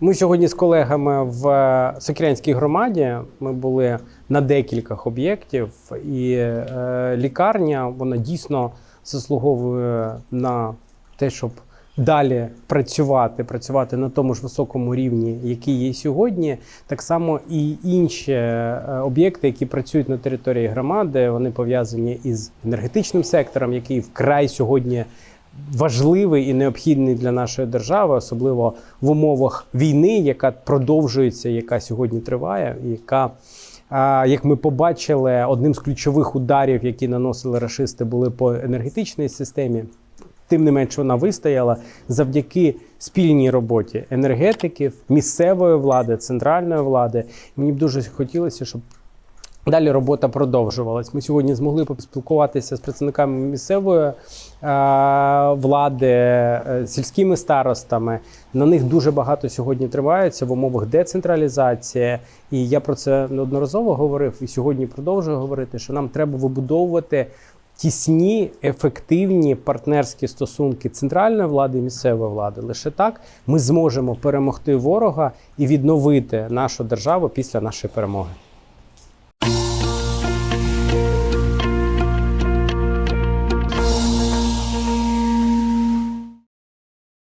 Ми сьогодні з колегами в е, Сокирянській громаді. Ми були на декількох об'єктів, і е, лікарня вона дійсно заслуговує на те, щоб далі працювати, працювати на тому ж високому рівні, який є сьогодні. Так само і інші е, об'єкти, які працюють на території громади, вони пов'язані із енергетичним сектором, який вкрай сьогодні важливий і необхідний для нашої держави, особливо в умовах війни, яка продовжується, яка сьогодні триває, яка. Як ми побачили, одним з ключових ударів, які наносили рашисти, були по енергетичній системі. Тим не менш, вона вистояла завдяки спільній роботі енергетиків, місцевої влади, центральної влади. Мені б дуже хотілося, щоб Далі робота продовжувалась. Ми сьогодні змогли поспілкуватися з представниками місцевої влади, е, сільськими старостами. На них дуже багато сьогодні тривається в умовах децентралізації. І я про це неодноразово говорив і сьогодні продовжую говорити, що нам треба вибудовувати тісні, ефективні партнерські стосунки центральної влади і місцевої влади. Лише так ми зможемо перемогти ворога і відновити нашу державу після нашої перемоги.